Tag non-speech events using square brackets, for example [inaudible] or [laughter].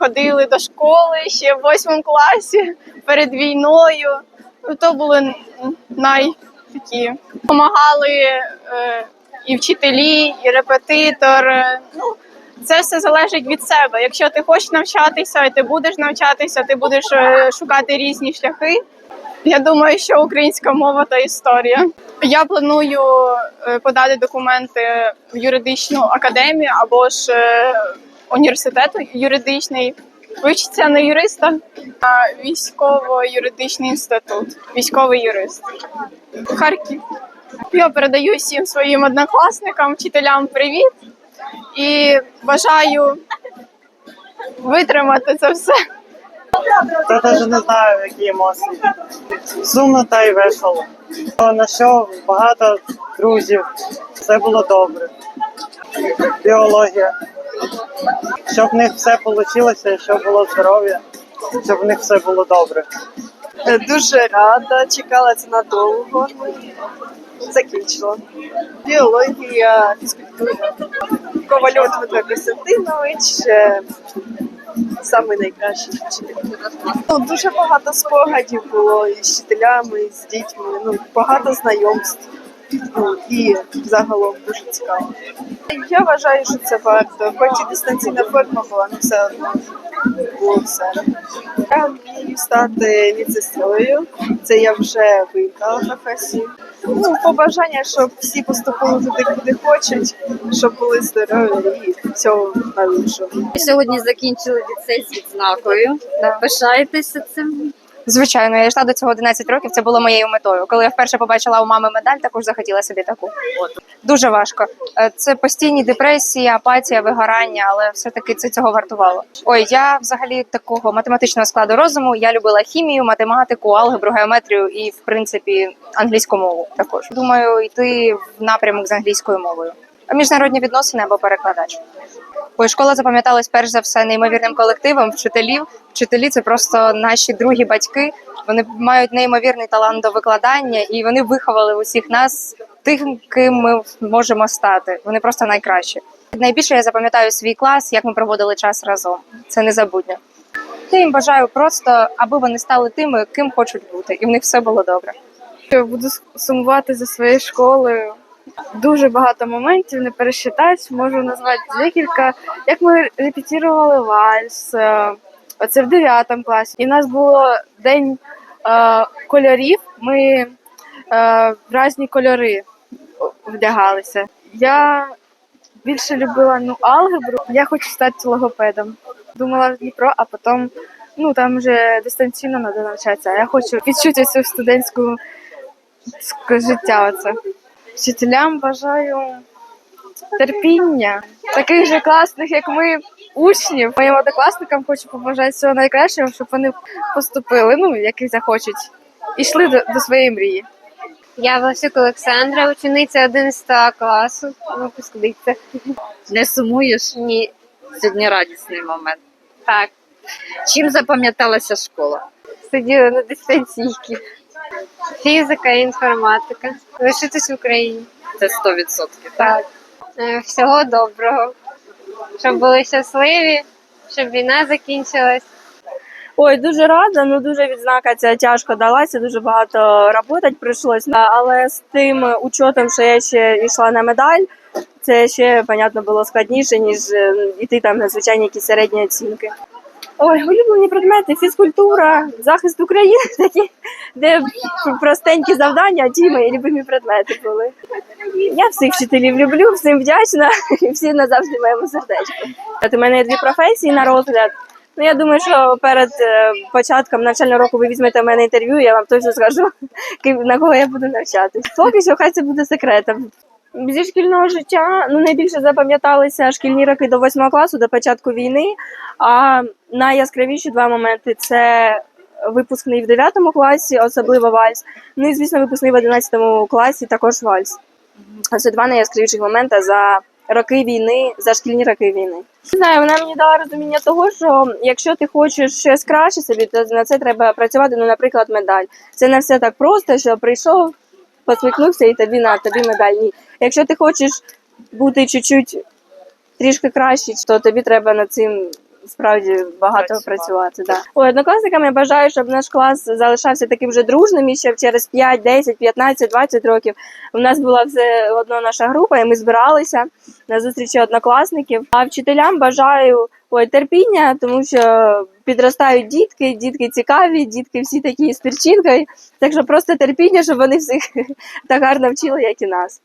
ходили до школи ще в восьмому класі перед війною. Ну, то були най такі. Помагали е, і вчителі, і репетитор. Е, Ну, це все залежить від себе. Якщо ти хочеш навчатися, і ти будеш навчатися, ти будеш е, шукати різні шляхи. Я думаю, що українська мова та історія. Я планую е, подати документи в юридичну академію або ж університет юридичний. Вивчиться на юриста, а військово-юридичний інститут, військовий юрист. Харків. Я передаю всім своїм однокласникам, вчителям привіт і бажаю витримати це все. Та навіть не знаю, які емоції. Сумно та й весело. На що багато друзів, все було добре. Біологія. Щоб в них все вийшло, щоб було здоров'я, щоб в них все було добре. Е, Дуже рада, чекала це надовго. Закінчила. Біологія, фізкультура. Ковальов Дмитро Костянтинович. е, Самий найкращий вчитель. Ну, дуже багато спогадів було і з вчителями, з дітьми. Ну, багато знайомств. Ну, і загалом дуже цікаво. Я вважаю, що це варто. Хоч і дистанційна форма була, але все одно було все. Я мрію стати медсестрою. Це я вже вибрала професію. Ну, побажання, щоб всі поступили туди, куди хочуть, щоб були здорові і всього найкращого. Сьогодні закінчили ліцей з відзнакою. Пишаєтеся цим? Звичайно, я йшла до цього 11 років. Це було моєю метою. Коли я вперше побачила у мами медаль, також захотіла собі таку. Дуже важко. Е, Це постійні депресії, апатія, вигорання, але все-таки це цього вартувало. Ой, я взагалі такого математичного складу розуму. Я любила хімію, математику, алгебру, геометрію і, в принципі, англійську мову. Також думаю, йти в напрямок з англійською мовою. Міжнародні відносини або перекладач. Ой, школа запам'яталась перш за все неймовірним колективом вчителів. Вчителі це просто наші другі батьки. Вони мають неймовірний талант до викладання, і вони виховали усіх нас тим, ким ми можемо стати. Вони просто найкращі. Найбільше я запам'ятаю свій клас, як ми проводили час разом. Це незабутньо. Я їм бажаю просто, аби вони стали тими, ким хочуть бути, і в них все було добре. Буду сумувати за своєю школою. Дуже багато моментів не пересчитать. Можу назвати декілька. Як ми репетирували вальс, е, оце в 9 класі. І в нас було день е, кольорів. Ми е, в різні кольори вдягалися. Я більше любила ну, алгебру. Я хочу стати логопедом. Думала в Дніпро, а потім ну там вже дистанційно треба навчатися. А я хочу відчути цю студентську життя. Оце. Вчителям бажаю терпіння, таких же класних, як ми, учнів. Моїм однокласникам хочу побажати всього найкращого, щоб вони поступили, ну, як і захочуть, і йшли до, до своєї мрії. Я Власюк Олександра, учениця 11 класу. Випускниця. Не сумуєш? Ні, Сьогодні радісний момент. так. Чим запам'яталася школа? Сиділа на дистанційці. Фізика і інформатика. Лишитись в Україні. Це 100%. Так. Е, Всього доброго. Щоб були щасливі, щоб війна закінчилась. Ой, дуже рада. Ну дуже відзнака ця тяжко далася. Дуже багато роботи прийшлось. Але з тим учотом, що я ще йшла на медаль, це ще понятно було складніше, ніж е, іти там на звичайні якісь середні оцінки. Ой, улюблені предмети, фізкультура, захист України, [laughs] такі, де простенькі завдання, а ті мої любимі предмети були. Я всіх вчителів люблю, всім вдячна, і всі назавжди в моєму сердечку. От у мене є дві професії на розгляд. Ну, я думаю, що перед е, початком навчального року ви візьмете в мене інтерв'ю, я вам точно скажу, [laughs] на кого я буду навчатись. Поки що хай це буде секретом. Зі шкільного життя ну найбільше запам'яталися шкільні роки до 8 класу, до початку війни. А найяскравіші два моменти це випускний в 9 класі, особливо вальс. Ну і звісно, випускний в 11 класі, також вальс. Це два найяскравіших моменти за роки війни, за шкільні роки війни. Не знаю, вона мені дала розуміння того, що якщо ти хочеш щось краще собі, то на це треба працювати. Ну, наприклад, медаль. Це не все так просто, що прийшов, посміхнувся і тобі на тобі медаль. Ні. Якщо ти хочеш бути чуть-чуть трішки краще, то тобі треба над цим справді багато Працювати. працювати. Да. Ой, однокласникам я бажаю, щоб наш клас залишався таким же дружним і ще через 5, 10, 15, 20 років. У нас була все одно наша група, і ми збиралися на зустрічі однокласників. А вчителям бажаю ой, терпіння, тому що підростають дітки, дітки цікаві, дітки всі такі з перчинкою. Так що просто терпіння, щоб вони всіх [laughs] так гарно вчили, як і нас.